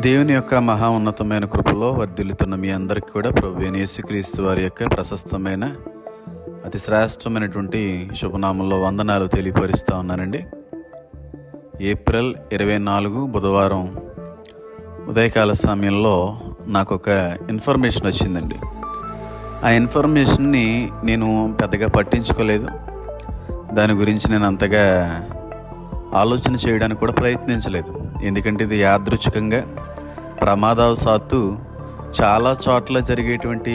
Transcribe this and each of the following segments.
దేవుని యొక్క మహా ఉన్నతమైన కృపలో వర్ధిల్లుతున్న మీ అందరికీ కూడా ప్రభు యేసుక్రీస్తు వారి యొక్క ప్రశస్తమైన అతి శ్రేష్టమైనటువంటి శుభనామంలో వందనాలు తెలియపరుస్తూ ఉన్నానండి. ఏప్రిల్ ఇరవై నాలుగు బుధవారం ఉదయకాల సమయంలో నాకు ఒక ఇన్ఫర్మేషన్ వచ్చిందండి. ఆ ఇన్ఫర్మేషన్ని నేను పెద్దగా పట్టించుకోలేదు. దాని గురించి నేను అంతగా ఆలోచన చేయడానికి కూడా ప్రయత్నించలేదు. ఎందుకంటే ఇది యాదృచ్ఛికంగా ప్రమాదవశాత్తు చాలా చోట్ల జరిగేటువంటి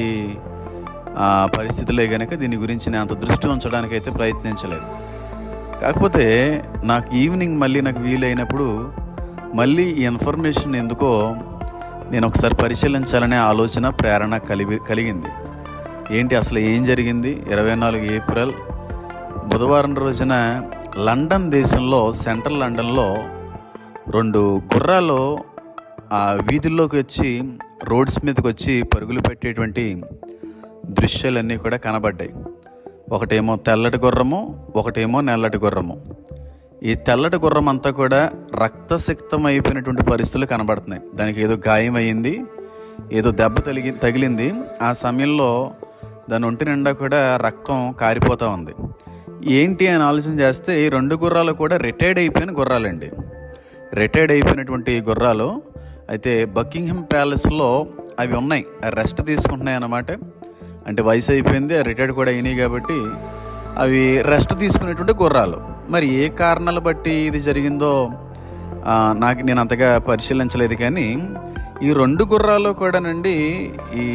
పరిస్థితులే కనుక దీని గురించి నేను అంత దృష్టి ఉంచడానికి అయితే ప్రయత్నించలేదు. కాకపోతే నాకు ఈవినింగ్ మళ్ళీ నాకు వీలైనప్పుడు మళ్ళీ ఈ ఇన్ఫర్మేషన్ ఎందుకో నేను ఒకసారి పరిశీలించాలనే ఆలోచన ప్రేరణ కలిగి కలిగింది. ఏంటి అసలు ఏం జరిగింది? ఇరవై నాలుగు ఏప్రిల్ బుధవారం రోజున లండన్ దేశంలో సెంట్రల్ లండన్లో రెండు గుర్రాలు ఆ వీధుల్లోకి వచ్చి రోడ్స్ మీదకి వచ్చి పరుగులు పెట్టేటువంటి దృశ్యాలన్నీ కూడా కనబడ్డాయి. ఒకటేమో తెల్లటి గుర్రము ఒకటేమో నల్లటి గుర్రము. ఈ తెల్లటి గుర్రం అంతా కూడా రక్తసిక్తం అయిపోయినటువంటి పరిస్థితులు కనబడుతున్నాయి. దానికి ఏదో గాయం అయ్యింది ఏదో దెబ్బ తగిలి తగిలింది. ఆ సమయంలో దాని ఒంటి నిండా కూడా రక్తం కారిపోతూ ఉంది. ఏంటి అని ఆలోచన చేస్తే ఈ రెండు గుర్రాలు కూడా రిటైర్డ్ అయిపోయిన గుర్రాలండి. రిటైర్డ్ అయిపోయినటువంటి గుర్రాలు అయితే బకింగ్హమ్ ప్యాలెస్లో అవి ఉన్నాయి. రెస్ట్ తీసుకుంటున్నాయి అన్నమాట. అంటే వయసు అయిపోయింది రిటైర్డ్ కూడా అయినాయి కాబట్టి అవి రెస్ట్ తీసుకునేటువంటి గుర్రాలు. మరి ఏ కారణాలు బట్టి ఇది జరిగిందో నాకు నేను అంతగా పరిశీలించలేదు కానీ ఈ రెండు గుర్రాలు కూడానండి ఈ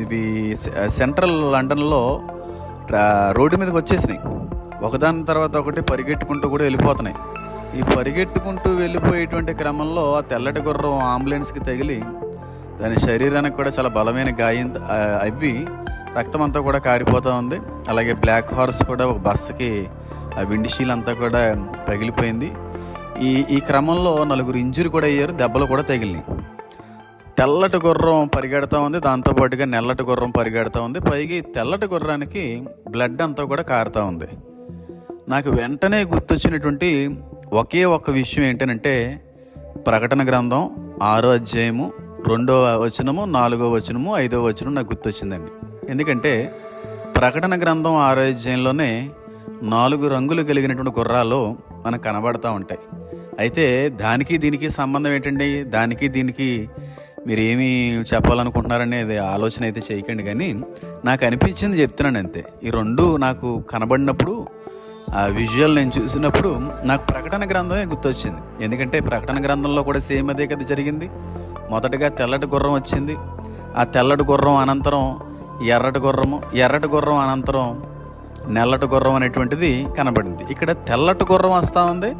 ఇవి సెంట్రల్ లండన్లో రోడ్డు మీదకి వచ్చేసినాయి. ఒకదాని తర్వాత ఒకటి పరిగెట్టుకుంటూ కూడా వెళ్ళిపోతున్నాయి. ఈ పరిగెట్టుకుంటూ వెళ్ళిపోయేటువంటి క్రమంలో ఆ తెల్లటి గుర్రం అంబులెన్స్కి తగిలి దాని శరీరానికి కూడా చాలా బలమైన గాయం అవి అవ్వి రక్తం అంతా కూడా కారిపోతూ ఉంది. అలాగే బ్లాక్ హార్స్ కూడా ఒక బస్సుకి ఆ విండిషీల్ అంతా కూడా పగిలిపోయింది. ఈ ఈ క్రమంలో నలుగురు ఇంజురీ కూడా అయ్యారు దెబ్బలు కూడా తగిలినాయి. తెల్లటి గుర్రం పరిగెడతా ఉంది దాంతోపాటుగా నల్లటి గుర్రం పరిగెడతా ఉంది. పైగా ఈ తెల్లటి గుర్రానికి బ్లడ్ అంతా కూడా కారుతూ ఉంది. నాకు వెంటనే గుర్తొచ్చినటువంటి ఒకే ఒక్క విషయం ఏంటంటే ప్రకటన గ్రంథం ఆరో అధ్యాయము రెండో వచనము నాలుగో వచనము ఐదో వచనం నాకు గుర్తొచ్చిందండి. ఎందుకంటే ప్రకటన గ్రంథం ఆరో అధ్యాయంలోనే నాలుగు రంగులు కలిగినటువంటి గుర్రాలు మనకు కనబడతా ఉంటాయి. అయితే దానికి దీనికి సంబంధం ఏంటండి? దానికి దీనికి మీరు ఏమి చెప్పాలనుకుంటున్నారనేది ఆలోచన అయితే చేయకండి. కానీ నాకు అనిపించింది చెప్తున్నాను అంతే ఈ రెండు నాకు కనబడినప్పుడు ఆ విజువల్ నేను చూసినప్పుడు నాకు ప్రకటన గ్రంథమే గుర్తొచ్చింది. ఎందుకంటే ప్రకటన గ్రంథంలో కూడా సేమ్ అదే కదా జరిగింది. మొదటగా తెల్లటి గుర్రం వచ్చింది. ఆ తెల్లటి గుర్రం అనంతరం ఎర్రటి గుర్రము ఎర్రటి గుర్రం అనంతరం నల్లటి గుర్రం అనేటువంటిది కనబడింది. ఇక్కడ తెల్లటి గుర్రం వస్తూ ఉంది.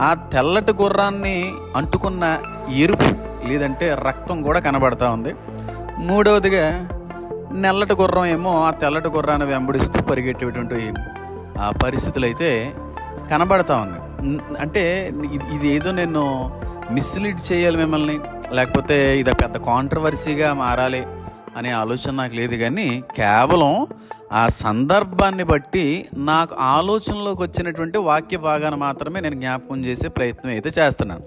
ఆ తెల్లటి గుర్రాన్ని అంటుకున్న ఎరుపు లేదంటే రక్తం కూడా కనబడతా ఉంది. మూడవదిగా నల్లటి గుర్రం ఏమో ఆ తెల్లటి గుర్రాన్ని వెంబడిస్తూ పరిగెట్టేటువంటి పరిస్థితులు అయితే కనబడతా ఉంది అంటే ఇది ఏదో నేను మిస్లీడ్ చేయాలి మిమ్మల్ని లేకపోతే ఇది పెద్ద కాంట్రవర్సీగా మారాలి అనే ఆలోచన నాకు లేదు కానీ కేవలం ఆ సందర్భాన్ని బట్టి నాకు ఆలోచనలోకి వచ్చినటువంటి వాక్య భాగాన్ని మాత్రమే నేను జ్ఞాపకం చేసే ప్రయత్నం అయితే చేస్తున్నాను.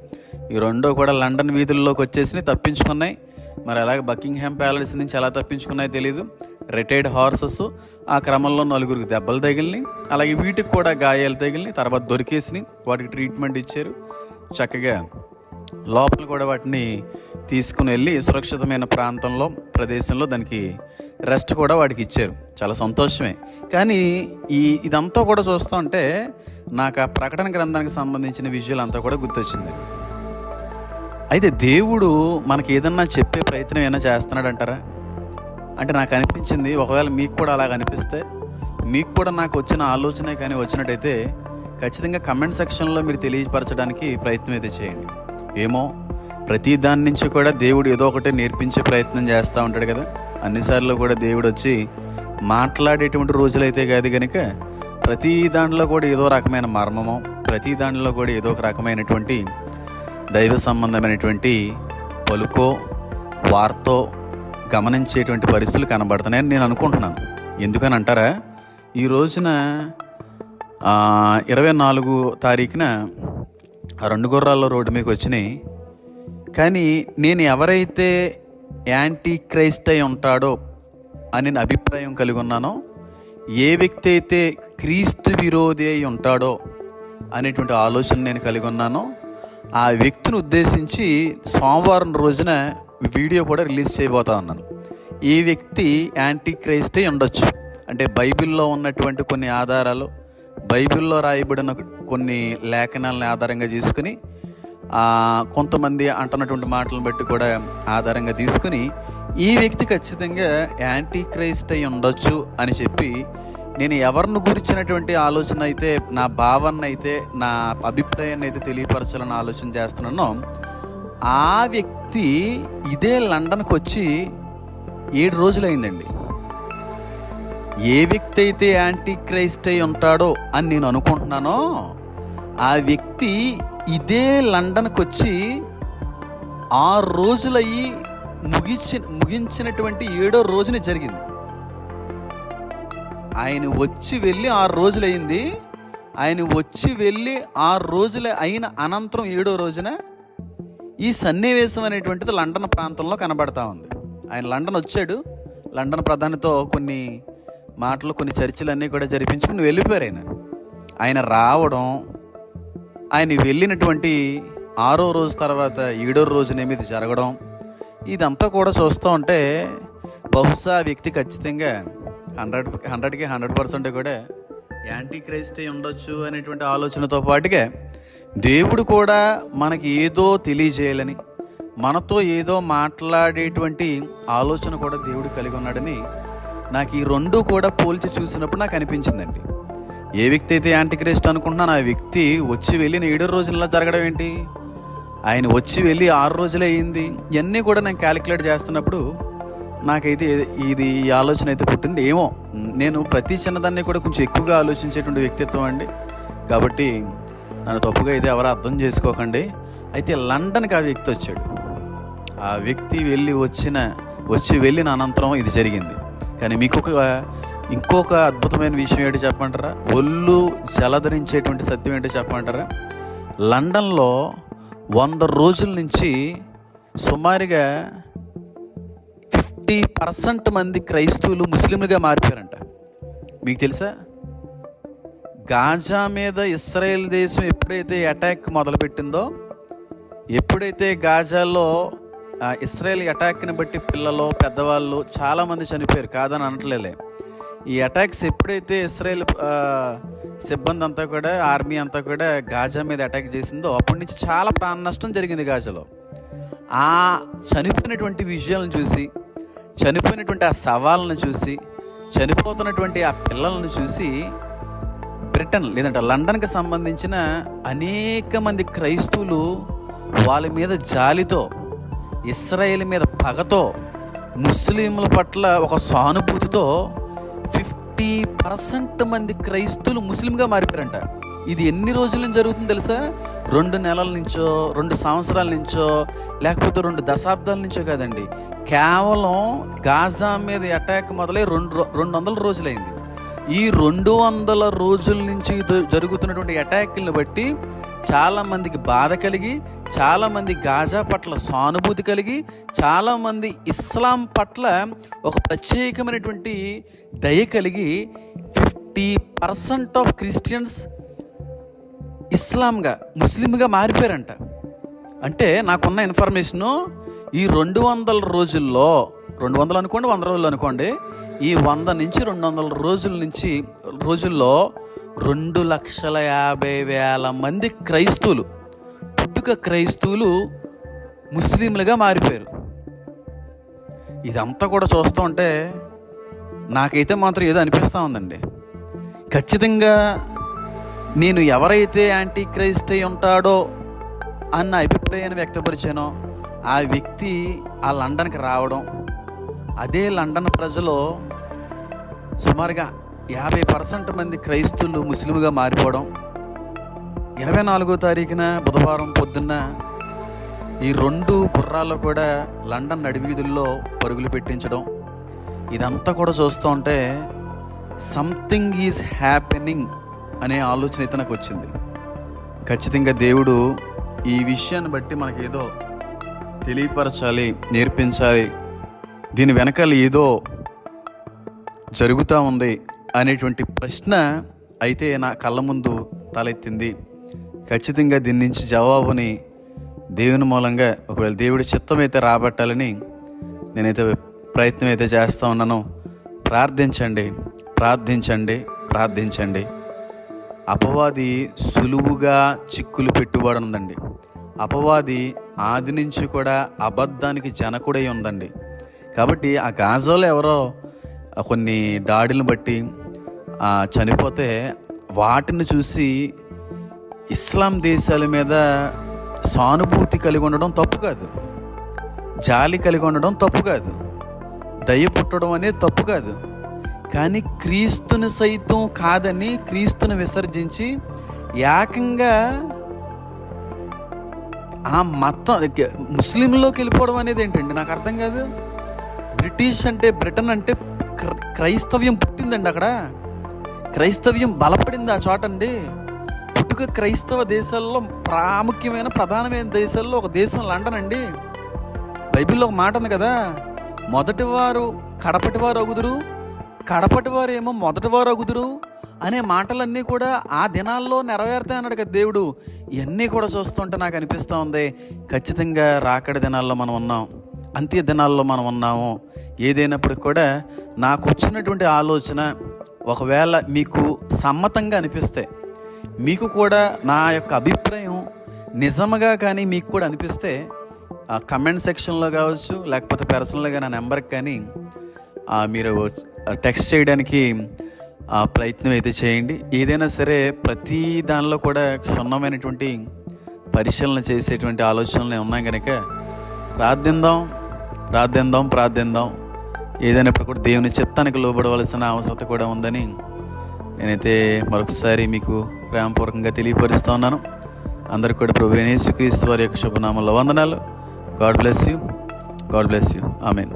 ఈ రెండో కూడా లండన్ వీధుల్లోకి వచ్చేసి తప్పించుకున్నాయి. మరి అలాగే బకింగ్హామ్ ప్యాలెస్ నుంచి ఎలా తప్పించుకున్నాయో తెలియదు రిటైర్డ్ హార్సెస్ ఆ క్రమంలో నలుగురికి దెబ్బలు తగిలినాయి. అలాగే వీటికి కూడా గాయాలు తగిలినాయి. తర్వాత దొరికేసినాయి. వాటికి ట్రీట్మెంట్ ఇచ్చారు. చక్కగా లోపల కూడా వాటిని తీసుకుని వెళ్ళి సురక్షితమైన ప్రాంతంలో ప్రదేశంలో దానికి రెస్ట్ కూడా వాటికి ఇచ్చారు. చాలా సంతోషమే. కానీ ఈ ఇదంతా కూడా చూస్తూ ఉంటే నాకు ఆ ప్రకటన గ్రంథానికి సంబంధించిన విజువల్ అంతా కూడా గుర్తొచ్చింది. అయితే దేవుడు మనకి ఏదన్నా చెప్పే ప్రయత్నం ఏమైనా చేస్తున్నాడంటారా? అంటే నాకు అనిపించింది ఒకవేళ మీకు కూడా అలాగ అనిపిస్తే మీకు కూడా నాకు వచ్చిన ఆలోచనే కానీ వచ్చినట్టయితే ఖచ్చితంగా కమెంట్ సెక్షన్లో మీరు తెలియపరచడానికి ప్రయత్నం అయితే చేయండి. ఏమో ప్రతి దాని నుంచి కూడా దేవుడు ఏదో ఒకటి నేర్పించే ప్రయత్నం చేస్తూ ఉంటాడు కదా. అన్నిసార్లు కూడా దేవుడు వచ్చి మాట్లాడేటువంటి రోజులైతే కాదు కనుక ప్రతి దాంట్లో కూడా ఏదో రకమైన మర్మము ప్రతి దాంట్లో కూడా ఏదో ఒక రకమైనటువంటి దైవ సంబంధమైనటువంటి పలుకో వార్తో గమనించేటువంటి పరిస్థితులు కనబడుతున్నాయని నేను అనుకుంటున్నాను. ఎందుకని అంటారా? ఈ రోజున ఇరవై నాలుగు తారీఖున రెండు గుర్రాల్లో రోడ్డు మీకు వచ్చినాయి. కానీ నేను ఎవరైతే యాంటీ క్రైస్ట్ అయి ఉంటాడో అని అభిప్రాయం కలిగి ఉన్నానో ఏ వ్యక్తి అయితే క్రీస్తు విరోధి అయి ఉంటాడో అనేటువంటి ఆలోచన నేను కలిగి ఉన్నానో ఆ వ్యక్తిని ఉద్దేశించి సోమవారం రోజున వీడియో కూడా రిలీజ్ చేయబోతా ఉన్నాను. ఈ వ్యక్తి యాంటీ క్రైస్ట్ ఉండొచ్చు. అంటే బైబిల్లో ఉన్నటువంటి కొన్ని ఆధారాలు బైబిల్లో రాయబడిన కొన్ని లేఖనాలని ఆధారంగా తీసుకుని కొంతమంది అంటున్నటువంటి మాటలను బట్టి కూడా ఆధారంగా తీసుకుని ఈ వ్యక్తి ఖచ్చితంగా యాంటీ క్రైస్ట్ అయి ఉండొచ్చు అని చెప్పి నేను ఎవరిని గురించినటువంటి ఆలోచన అయితే నా భావన అయితే నా అభిప్రాయాన్ని అయితే తెలియపరచాలని ఆలోచన చేస్తున్నానో ఆ వ్యక్తి ఇదే లండన్కి వచ్చి ఏడు రోజులైందండి. ఏ వ్యక్తి అయితే యాంటీ క్రైస్ట్ అయి ఉంటాడో అని నేను అనుకుంటున్నానో ఆ వ్యక్తి ఇదే లండన్కి వచ్చి ఆరు రోజులయ్యి ముగించి ముగించినటువంటి ఏడో రోజున జరిగింది. ఆయన వచ్చి వెళ్ళి ఆరు రోజులయ్యింది. ఆయన వచ్చి వెళ్ళి ఆరు రోజులు అయిన అనంతరం ఏడో రోజున ఈ సన్నివేశం అనేటువంటిది లండన్ ప్రాంతంలో కనబడతా ఉంది. ఆయన లండన్ వచ్చాడు. లండన్ ప్రధానితో కొన్ని మాటలు కొన్ని చర్చలన్నీ కూడా జరిపించుకుని వెళ్ళిపోయారు ఆయన. ఆయన రావడం ఆయన వెళ్ళినటువంటి ఆరో రోజు తర్వాత ఏడో రోజునేమి ఇది జరగడం ఇదంతా కూడా చూస్తూ ఉంటే బహుశా వ్యక్తి ఖచ్చితంగా హండ్రెడ్ హండ్రెడ్కి హండ్రెడ్ పర్సెంట్ కూడా యాంటీ క్రైస్ట్ ఉండొచ్చు అనేటువంటి ఆలోచనతో పాటుగా దేవుడు కూడా మనకి ఏదో తెలియజేయాలని మనతో ఏదో మాట్లాడేటువంటి ఆలోచన కూడా దేవుడు కలిగి ఉన్నాడని నాకు ఈ రెండు కూడా పోల్చి చూసినప్పుడు నాకు అనిపించిందండి. ఏ వ్యక్తి అయితే యాంటిక్రేస్ట్ అనుకుంటున్నాను ఆ వ్యక్తి వచ్చి వెళ్ళిన ఏడు రోజుల్లో జరగడం ఏంటి? ఆయన వచ్చి వెళ్ళి ఆరు రోజులు అయింది. ఇవన్నీ కూడా నేను క్యాలిక్యులేట్ చేస్తున్నప్పుడు నాకైతే ఇది ఈ ఆలోచన అయితే పుట్టింది. ఏమో నేను ప్రతి చిన్నదాన్ని కూడా కొంచెం ఎక్కువగా ఆలోచించేటువంటి వ్యక్తిత్వం అండి. కాబట్టి నన్ను తప్పుగా అయితే ఎవరు అర్థం చేసుకోకండి. అయితే లండన్కి ఆ వ్యక్తి వచ్చాడు. ఆ వ్యక్తి వెళ్ళి వచ్చిన వచ్చి వెళ్ళిన అనంతరం ఇది జరిగింది. కానీ మీకు ఒక ఇంకొక అద్భుతమైన విషయం ఏంటి చెప్పమంటారా? ఒళ్ళు జలధరించేటువంటి సత్యం ఏంటో చెప్పమంటారా? లండన్లో వంద రోజుల నుంచి సుమారుగా ఫిఫ్టీ పర్సెంట్ మంది క్రైస్తవులు ముస్లింలుగా మారిపోయారంట. మీకు తెలుసా? గాజా మీద ఇస్రాయేల్ దేశం ఎప్పుడైతే అటాక్ మొదలుపెట్టిందో ఎప్పుడైతే గాజాలో ఇస్రాయేల్ అటాక్ని బట్టి పిల్లలు పెద్దవాళ్ళు చాలామంది చనిపోయారు కాదని అనట్లేలే. ఈ అటాక్స్ ఎప్పుడైతే ఇస్రాయేల్ సిబ్బంది అంతా కూడా ఆర్మీ అంతా కూడా గాజా మీద అటాక్ చేసిందో అప్పటి నుంచి చాలా ప్రాణ నష్టం జరిగింది గాజాలో. ఆ చనిపోయినటువంటి విజయాలను చూసి చనిపోయినటువంటి ఆ సవాళ్ళను చూసి చనిపోతున్నటువంటి ఆ పిల్లలను చూసి బ్రిటన్ లేదంటే లండన్కి సంబంధించిన అనేక మంది క్రైస్తవులు వాళ్ళ మీద జాలితో ఇస్రాయేల్ మీద పగతో ముస్లింల పట్ల ఒక సానుభూతితో ఫిఫ్టీ పర్సెంట్ మంది క్రైస్తవులు ముస్లింగా మారిపోయారంట. ఇది ఎన్ని రోజుల నుంచి జరుగుతుంది తెలుసా? రెండు నెలల నుంచో రెండు సంవత్సరాల నుంచో లేకపోతే రెండు దశాబ్దాల నుంచో కాదండి. కేవలం గాజా మీద అటాక్ మొదలై రెండు రెండు వందల రోజులైంది. ఈ రెండు వందల రోజుల నుంచి జరుగుతున్నటువంటి అటాక్లను బట్టి చాలామందికి బాధ కలిగి చాలామంది గాజా పట్ల సానుభూతి కలిగి చాలామంది ఇస్లాం పట్ల ఒక ప్రత్యేకమైనటువంటి దయ కలిగి ఫిఫ్టీ పర్సెంట్ ఆఫ్ క్రిస్టియన్స్ ఇస్లాంగా ముస్లింగా మారిపోయారంట. అంటే నాకున్న ఇన్ఫర్మేషను ఈ రెండు వందల రోజుల్లో రెండు వందలు అనుకోండి వంద రోజులు అనుకోండి ఈ వంద నుంచి రెండు వందల రోజుల నుంచి రోజుల్లో రెండు లక్షల యాభై వేల మంది క్రైస్తవులు పుట్టుక క్రైస్తవులు ముస్లింలుగా మారిపోయారు. ఇదంతా కూడా చూస్తూ ఉంటే నాకైతే మాత్రం ఏదో అనిపిస్తూ ఉందండి. ఖచ్చితంగా నేను ఎవరైతే యాంటీ క్రైస్ట్ అయి ఉంటాడో అన్న అభిప్రాయాన్ని వ్యక్తపరిచానో ఆ వ్యక్తి ఆ లండన్కి రావడం అదే లండన్ ప్రజలు సుమారుగా యాభై పర్సెంట్ మంది క్రైస్తువులు ముస్లింగా మారిపోవడం ఇరవై నాలుగో తారీఖున బుధవారం పొద్దున్న ఈ రెండు కుర్రాల్లో కూడా లండన్ నడివీధుల్లో పరుగులు పెట్టించడం. ఇదంతా కూడా చూస్తూ ఉంటే సంథింగ్ ఈజ్ హ్యాపెనింగ్ అనే ఆలోచన అయితే నాకు వచ్చింది. ఖచ్చితంగా దేవుడు ఈ విషయాన్ని బట్టి మనకి ఏదో తెలియపరచాలి నేర్పించాలి దీని వెనకాల ఏదో జరుగుతూ ఉంది అనేటువంటి ప్రశ్న అయితే నా కళ్ళ ముందు తలెత్తింది. ఖచ్చితంగా దీని నుంచి జవాబుని దేవుని మూలంగా ఒకవేళ దేవుడి చిత్తం అయితే రాబట్టాలని నేనైతే ప్రయత్నం అయితే చేస్తూ ఉన్నాను. ప్రార్థించండి ప్రార్థించండి ప్రార్థించండి. అపవాది సులువుగా చిక్కులు పెట్టుబడి ఉందండి. అపవాది ఆది నుంచి కూడా అబద్ధానికి జనకుడై ఉందండి. కాబట్టి ఆ గాజాలో ఎవరో కొన్ని దాడులను బట్టి చనిపోతే వాటిని చూసి ఇస్లాం దేశాల మీద సానుభూతి కలిగి ఉండడం తప్పు కాదు. జాలి కలిగి ఉండడం తప్పు కాదు. దయ పుట్టడం అనేది తప్పు కాదు. కానీ క్రీస్తుని సైతం కాదని క్రీస్తుని విసర్జించి ఏకంగా ఆ మతం ముస్లింలోకి వెళ్ళిపోవడం అనేది ఏంటండి? నాకు అర్థం కాదు. బ్రిటిష్ అంటే బ్రిటన్ అంటే క్ర- క్రైస్తవ్యం పుట్టిందండి అక్కడ. క్రైస్తవ్యం బలపడింది ఆ చోట అండి. పుట్టుక క్రైస్తవ దేశాల్లో ప్రాముఖ్యమైన ప్రధానమైన దేశాల్లో ఒక దేశం లండన్ అండి. బైబిల్లో ఒక మాట ఉంది కదా మొదటి వారు కడపటి వారు అగుదురు కడపటి వారు ఏమో మొదటి వారు అగుదురు అనే మాటలన్నీ కూడా ఆ దినాల్లో నెరవేరుతాయి అన్నాడు కదా దేవుడు. ఇవన్నీ కూడా చూస్తుంటే నాకు అనిపిస్తూ ఉంది. ఖచ్చితంగా రాకడి దినాల్లో మనం ఉన్నాం. అంత్య దినాల్లో మనం ఉన్నాము. ఏదైనప్పటికి కూడా నాకు వచ్చినటువంటి ఆలోచన ఒకవేళ మీకు సమ్మతంగా అనిపిస్తే మీకు కూడా నా యొక్క అభిప్రాయం నిజముగా కానీ మీకు కూడా అనిపిస్తే కమెంట్ సెక్షన్లో కావచ్చు లేకపోతే పర్సనల్గా నా నెంబర్కి కానీ మీరు టెక్స్ట్ చేయడానికి ఆ, ప్రయత్నం అయితే చేయండి. ఏదైనా సరే ప్రతి దానిలో కూడా క్షుణ్ణమైనటువంటి పరిశీలన చేసేటువంటి ఆలోచనలు ఉన్నాయి కనుక ప్రార్థిందాం ప్రార్థిందాం ప్రార్థిందాం. ఏదైనప్పుడు కూడా దేవుని చిత్తానికి లోబడవలసిన అవసరత కూడా ఉందని నేనైతే మరొకసారి మీకు ప్రేమపూర్వకంగా తెలియపరుస్తూ ఉన్నాను. అందరికీ కూడా ప్రభు యేసుక్రీస్తు వారి యొక్క శుభనామంలో వందనాలు. God bless you. God bless you. Amen.